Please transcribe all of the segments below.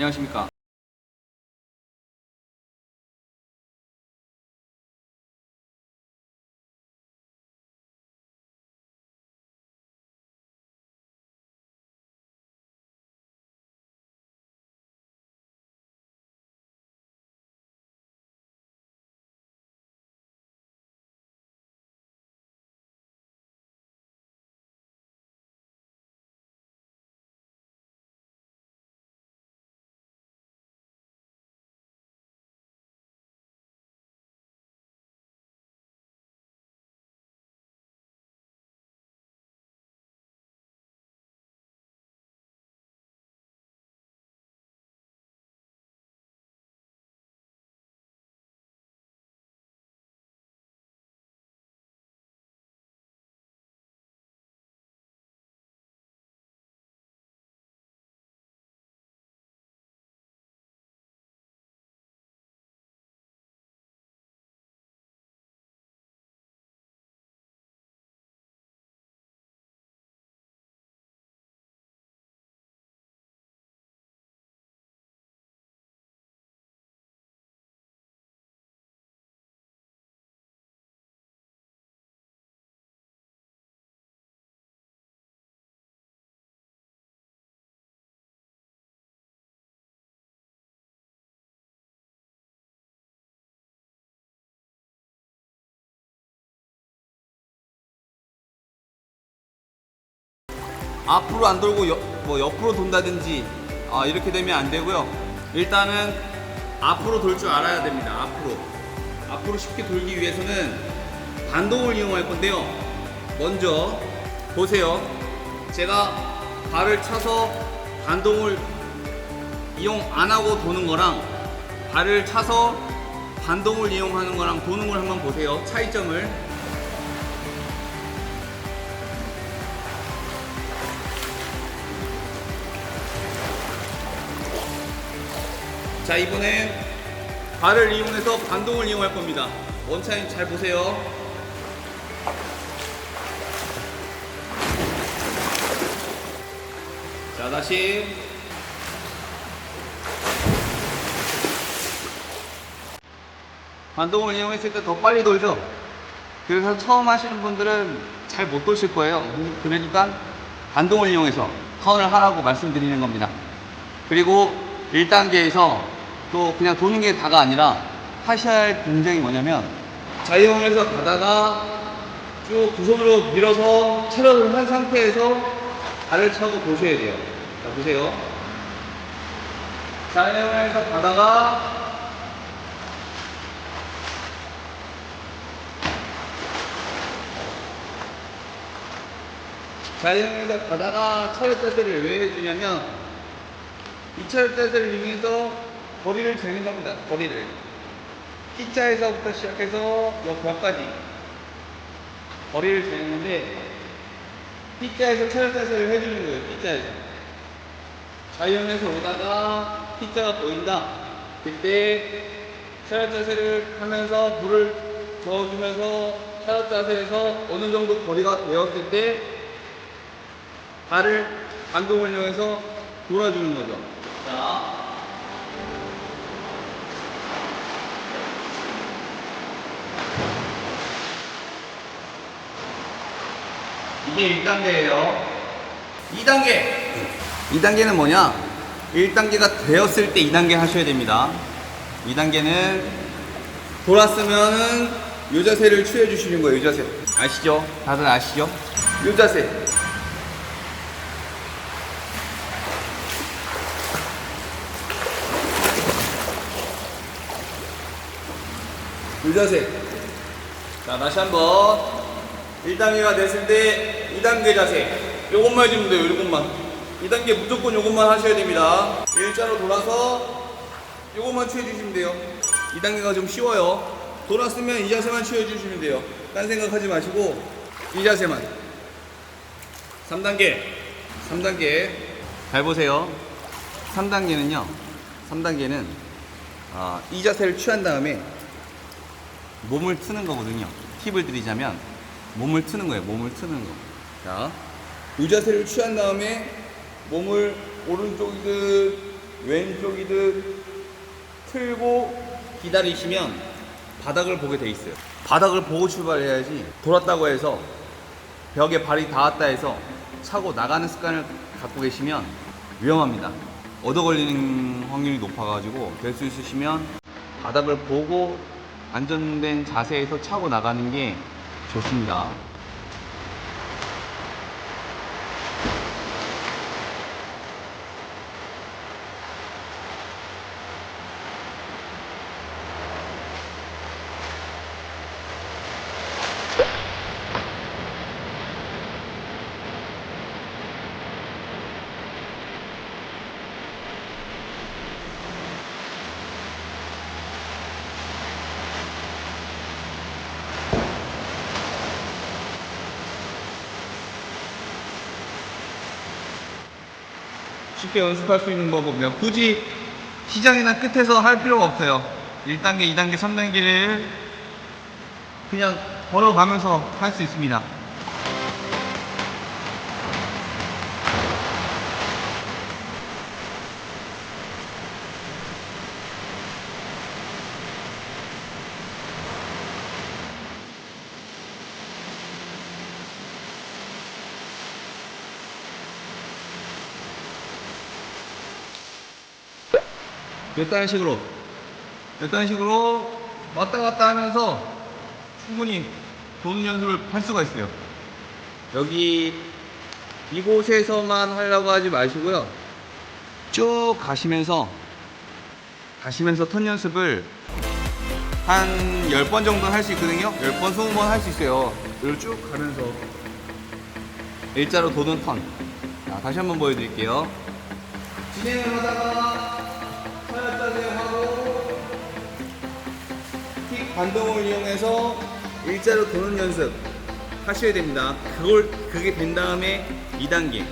안녕하십니까. 앞으로 안 돌고 옆, 뭐 옆으로 돈다든지 아, 이렇게 되면 안 되고요. 일단은 앞으로 돌 줄 알아야 됩니다. 앞으로. 앞으로 쉽게 돌기 위해서는 반동을 이용할 건데요. 먼저 보세요. 제가 발을 차서 반동을 이용 안 하고 도는 거랑 발을 차서 반동을 이용하는 거랑 도는 걸 한번 보세요. 차이점을. 자 이번엔 발을 이용해서 반동을 이용할 겁니다. 원차임 잘 보세요. 자 다시. 반동을 이용했을 때 더 빨리 돌죠? 그래서 처음 하시는 분들은 잘 못 돌실 거예요. 그러니까 반동을 이용해서 턴을 하라고 말씀드리는 겁니다. 그리고 1단계에서 또 그냥 도는 게 다가 아니라 하셔야 할 동작이 뭐냐면 자유형에서 가다가 쭉 두 손으로 밀어서 체력을 한 상태에서 발을 차고 도셔야 돼요. 자, 보세요. 자유형에서 가다가 자유형에서 가다가 차렷 자세를 왜 해주냐면 이 차렷 자세를 이용해서 거리를 재는 겁니다. 거리를. T자에서부터 시작해서 여 벽까지 거리를 재는데 T자에서 차렷 자세를 해주는 거예요. T자에서. 자유형에서 오다가 T자가 보인다. 그때 차렷 자세를 하면서 물을 저어주면서 차렷 자세에서 어느 정도 거리가 되었을 때 발을 반동을 이용해서 돌아주는 거죠. 자. 이게 1단계예요. 2단계. 2단계는 뭐냐? 1단계가 되었을 때 2단계 하셔야 됩니다. 2단계는 돌았으면은 요 자세를 취해 주시는 거예요. 요 자세. 아시죠? 다들 아시죠? 요 자세. 요 자세. 자, 다시 한 번. 1단계가 됐을 때 2단계 자세. 요것만 해주면 돼요, 요것만. 2단계 무조건 요것만 하셔야 됩니다. 일자로 돌아서 요것만 취해주시면 돼요. 2단계가 좀 쉬워요. 돌았으면 이 자세만 취해주시면 돼요. 딴 생각하지 마시고 이 자세만. 3단계. 3단계. 잘 보세요. 3단계는요. 3단계는 아, 이 자세를 취한 다음에 몸을 트는 거거든요. 팁을 드리자면 몸을 트는 거예요. 몸을 트는 거. 자, 이 자세를 취한 다음에 몸을 오른쪽이든 왼쪽이든 틀고 기다리시면 바닥을 보게 돼 있어요. 바닥을 보고 출발해야지 돌았다고 해서 벽에 발이 닿았다 해서 차고 나가는 습관을 갖고 계시면 위험합니다. 얻어 걸리는 확률이 높아가지고 될 수 있으시면 바닥을 보고 안전된 자세에서 차고 나가는 게 좋습니다. 쉽게 연습할 수 있는 방법이요. 굳이 시작이나 끝에서 할 필요가 없어요. 1단계, 2단계, 3단계를 그냥 걸어가면서 할 수 있습니다. 몇 단식으로 몇 단식으로 왔다 갔다 하면서 충분히 도는 연습을 할 수가 있어요. 여기 이곳에서만 하려고 하지 마시고요. 쭉 가시면서 가시면서 턴 연습을 한 10번 정도 할 수 있거든요. 10번, 20번 할 수 있어요. 여기 쭉 가면서 일자로 도는 턴. 자, 다시 한번 보여드릴게요. 진행을 하다가 반동을 이용해서 일자로 도는 연습 하셔야 됩니다. 그걸 그게 된 다음에 2단계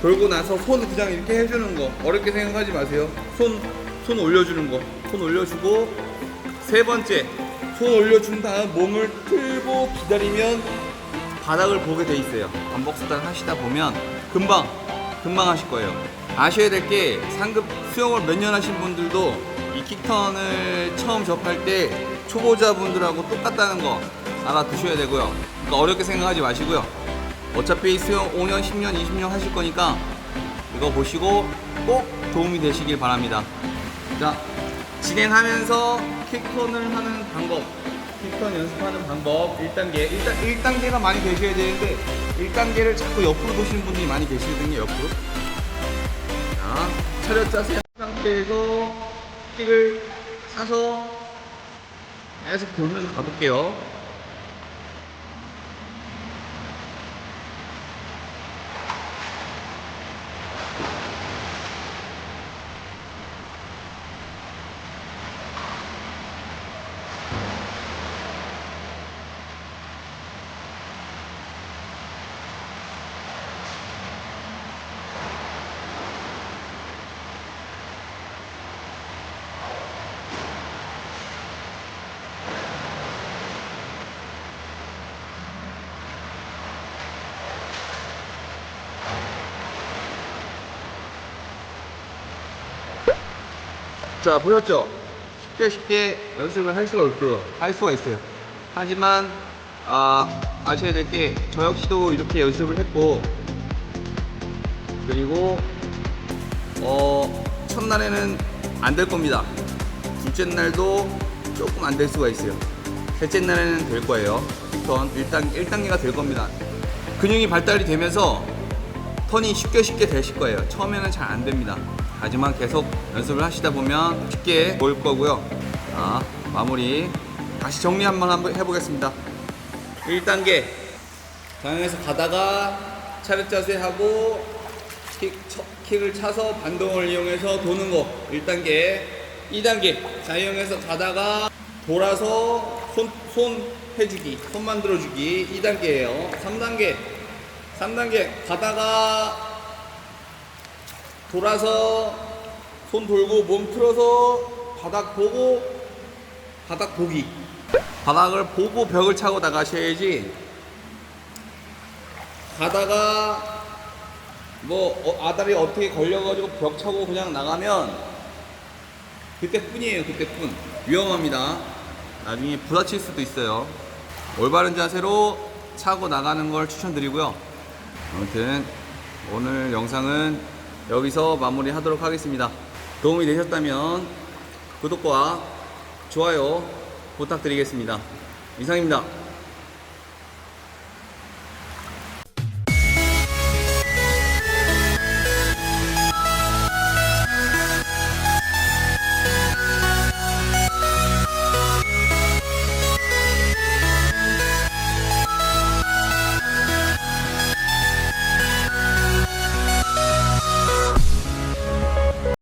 돌고 나서 손 그냥 이렇게 해주는 거 어렵게 생각하지 마세요. 손 손 올려주는 거 손 올려주고 세 번째 손 올려준 다음 몸을 틀고 기다리면 바닥을 보게 돼 있어요. 반복 습관 하시다 보면 금방 금방 하실 거예요. 아셔야 될 게 상급 수영을 몇 년 하신 분들도 이 킥턴을 처음 접할 때 초보자분들하고 똑같다는 거 알아두셔야 되고요. 그러니까 어렵게 생각하지 마시고요. 어차피 수영 5년, 10년, 20년 하실 거니까 이거 보시고 꼭 도움이 되시길 바랍니다. 자, 진행하면서 킥턴을 하는 방법, 킥턴 연습하는 방법 1단계. 일단 1단계가 많이 되셔야 되는데 1단계를 자꾸 옆으로 도시는 분들이 많이 계시거든요, 옆으로. 자, 차렷 자세 한 상태에서 킥을 사서 계속 돌면서 가볼게요. 자 보셨죠? 쉽게 쉽게 연습을 할 수가 있어요. 할 수가 있어요. 하지만 아, 아셔야 될 게 저 역시도 이렇게 연습을 했고 그리고 어, 첫날에는 안 될 겁니다. 둘째 날도 조금 안 될 수가 있어요. 셋째 날에는 될 거예요. 턴 1단, 1단계가 될 겁니다. 근육이 발달이 되면서 턴이 쉽게 쉽게 되실 거예요. 처음에는 잘 안 됩니다. 하지만 계속 연습을 하시다 보면 쉽게 보일 거고요. 자, 마무리. 다시 정리 한번 해보겠습니다. 1단계. 방향에서 가다가 차렷 자세 하고 킥, 쳐- 킥을 차서 반동을 이용해서 도는 거. 1단계. 2단계. 자유형에서 가다가 돌아서 손, 손 해주기. 손 만들어주기. 2단계예요. 3단계. 3단계 가다가 돌아서 손 돌고 몸 틀어서 바닥 보고 바닥 보기. 바닥을 보고 벽을 차고 나가셔야지. 가다가 뭐 어, 아다리 어떻게 걸려가지고 벽 차고 그냥 나가면 그때뿐이에요 그때뿐. 위험합니다. 나중에 부딪힐 수도 있어요. 올바른 자세로 차고 나가는 걸 추천드리고요. 아무튼 오늘 영상은 여기서 마무리 하도록 하겠습니다. 도움이 되셨다면 구독과 좋아요 부탁드리겠습니다. 이상입니다